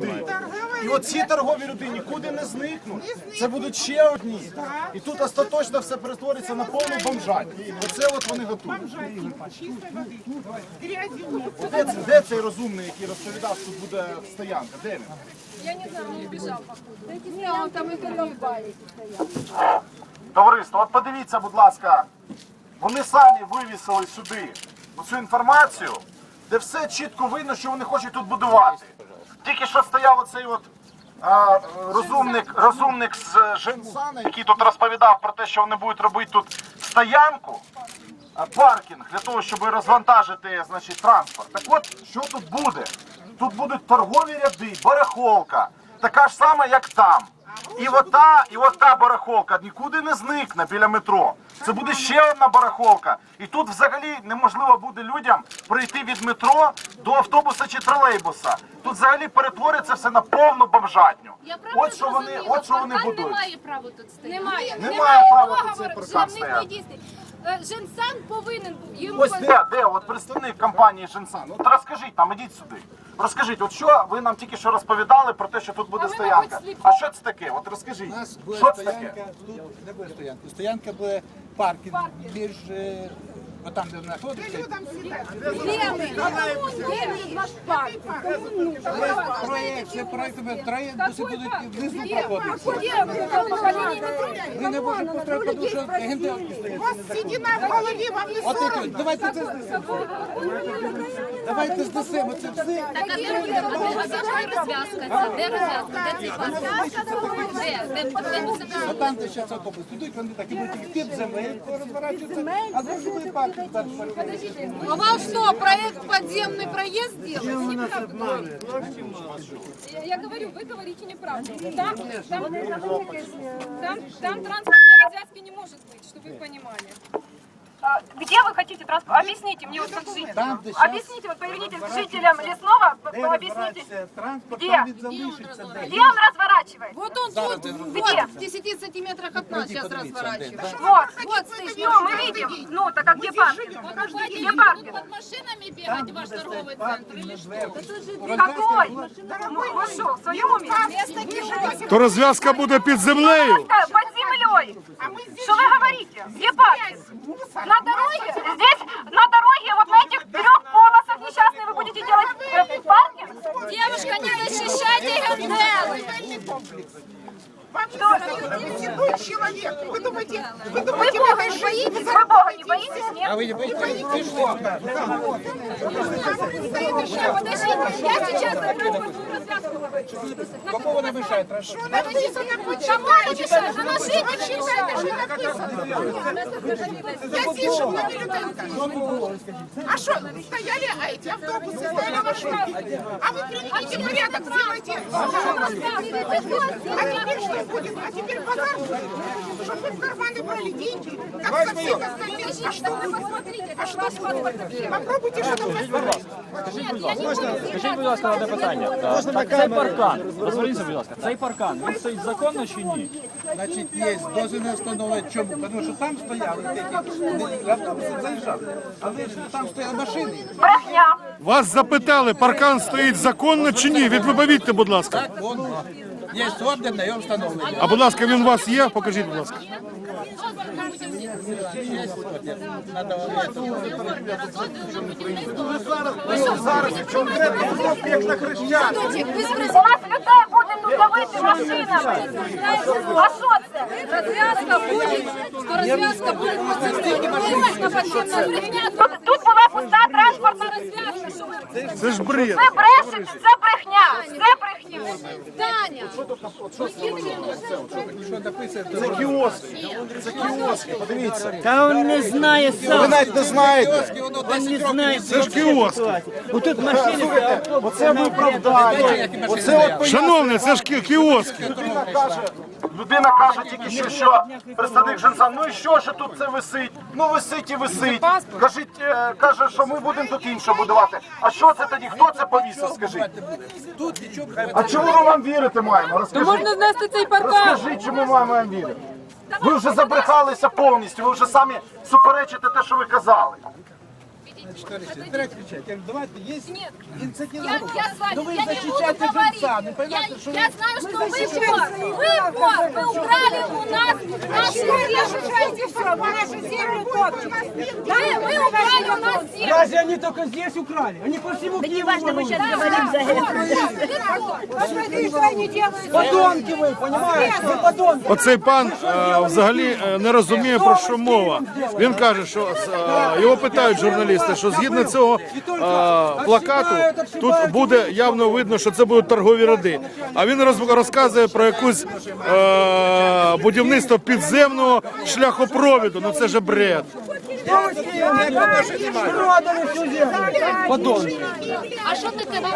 ряди. І оці торгові ряди нікуди не зникнуть. Це будуть ще одні. І тут остаточно все перетвориться на повну бомжать. Оце от вони готують. Де, це- де цей розумний, який розповідав, що тут буде стоянка? Де він? Я не знаю, он убежал, походу. Не, он там и колымбает. Товариство, от подивіться, будь ласка, вони самі вивісили сюди цю інформацію, де все чітко видно, що вони хочуть тут будувати. Тільки що стояв оцей от а, розумник, розумник з Женсана, який тут розповідав про те, що вони будуть робити тут стоянку, паркінг для того, щоб розвантажити значить, транспорт. Так от, що тут буде? Тут будуть торгові ряди, барахолка, така ж сама, як там. І ота, і ота барахолка нікуди не зникне біля метро. Це буде ще одна барахолка. І тут взагалі неможливо буде людям пройти від метро до автобуса чи тролейбуса. Тут взагалі перетвориться все на повну бомжатню. Я правильно От що вони, зрозуміла, от що вони паркан будують. не має права тут стояти. Немає. Немає права тут цей паркан стояти. дійсний. Е, Женсан повинен був йому Ось де, де, от представник компанії Женсан. От розкажіть нам, ідіть сюди. Розкажіть, от що ви нам тільки що розповідали про те, що тут буде А ви, стоянка. мабуть, сліпі. А що це таке? От розкажіть. У нас буде Що це стоянка, таке? тут не буде стоянки. Стоянка буде паркінг між е, отам, де ваш парк. Проєкт, проєкт, троє всі будуть внизу проходити. Ви не можете построїти, тому що генделки стоять. Седина в голове, вам не давайте це знесемо. Давайте знесемо це все. Так, а де буде розв'язка? Де розв'язка? Де цей парк? Де? Де? Там, де зараз автобус. Йдуть, вони так і будуть під землею розворачуватися, а зразу буде далі. А вам что, проект подземный проезд делать? Неправда. Я, я говорю, вы говорите неправду. Там, там, там, там транспортной развязки не может быть, чтобы вы понимали. А, Где вы хотите транспорт? Объясните мне вот как житель. Там, где щас- Объясните, вот повернитесь к жителям Лесного, п- Де п- объясните, розбирається транспорт, Где? там він залишиться. де. где он разворачивает. Вот он Зараз тут, де вот, в 10 сантиметрах от нас сейчас подивіться, разворачивает. Вот. Вот стоит. Ну, мы видим. Ну, так а где паркинг? Где паркинг? Под машинами бегать ваш торговый центр или что? Какой? Ну, вы что, в своем уме? То розв'язка буде під землею. Да, Под землей. Что вы говорите? Где паркинг? На дороге? Здесь на дороге, вот на этих трех полосах несчастные вы будете делать э, паркинг? Девушка, не защищайте Генделы. Вам не задают седой человек. Вы думаете, вы Вы думаете, Бога вы не решите, боитесь? вы Вы Бога не боитесь? А Нет? ви не боїтеся? Ти що? Подождите, я сейчас про транспортную развязку говорю. Кому вона мешає транспорт? написано, Кому мешает? На машине Я пишу на бюллетенях. А что, стояли а эти автобусы, стояли машины. А вы приведите порядок, сделайте. А теперь что будет? А теперь базар будет? Чтобы вы в карманы брали деньги, как со всех остальных. А что вы Посмотрите, это ваш паспорт. Попробуйте что-то посмотреть. Скажіть, будь ласка, одне питання. Так, цей паркан, розверніться, будь ласка, цей паркан, він стоїть законно чи ні? Значить, є дозвільне встановлення. Чому? Тому що там стояли деякі автобуси заїжджали, але ж там стояли машини. Брехня. Вас запитали, паркан стоїть законно чи ні? Відповідьте, будь ласка. Є ордер на його встановлення. А будь ласка, він у вас є? Покажіть, будь ласка. Надо Зараз конкретно хлопці, як на хрещатик. У нас людей буде тут давити машинами. А що це? Развязка будет, что развязка будет на подземной брехня. Тут, була пуста транспортна розв'язка. Це ж бред. Ви брешете, це брехня. Це брехня. Таня, що? Це кіоски. Це кіоски, подивіться. Та він не знає Ви сам. навіть не знаєте. Він Не знає. Це ж кіоски. Отут машини. Оце ми Оце от Шановний, це ж кі- кіоски. людина каже, людина каже тільки що, що представник Женсан, ну і що, що тут це висить? Ну висить і висить. Кажіть, е, каже, що ми будемо тут інше будувати. А що це тоді? Хто це повісив? Скажіть? А чому ми вам вірити маємо? Розкажіть. можна знести цей паркан. Розкажіть, чому ми маємо вам вірити? Ви вже забрехалися повністю, ви вже самі суперечите те, що ви казали. Давайте, є Нет. Я, я с вами, ви я не буду говорить. Я, що я знаю, что вы вор. Вы вор. Нас нашу Решайте все, вы нашу землю топчете. Вы, вы украли у нас землю. Разве они только здесь украли? Они по всему Киеву воруют. Посмотри, что они делают. Подонки вы, понимаете? Вы подонки. Оцей пан е, взагалі е, не розуміє про що мова. Він каже, що е, його питають журналісти, що згідно цього е, плакату тут буде явно видно, що це будуть торгові ряди. А він роз- розказує про якусь е, будівництво підземного шляхопровіду. Ну це же бред. Продали всю землю. Подонки. А що ти тебе?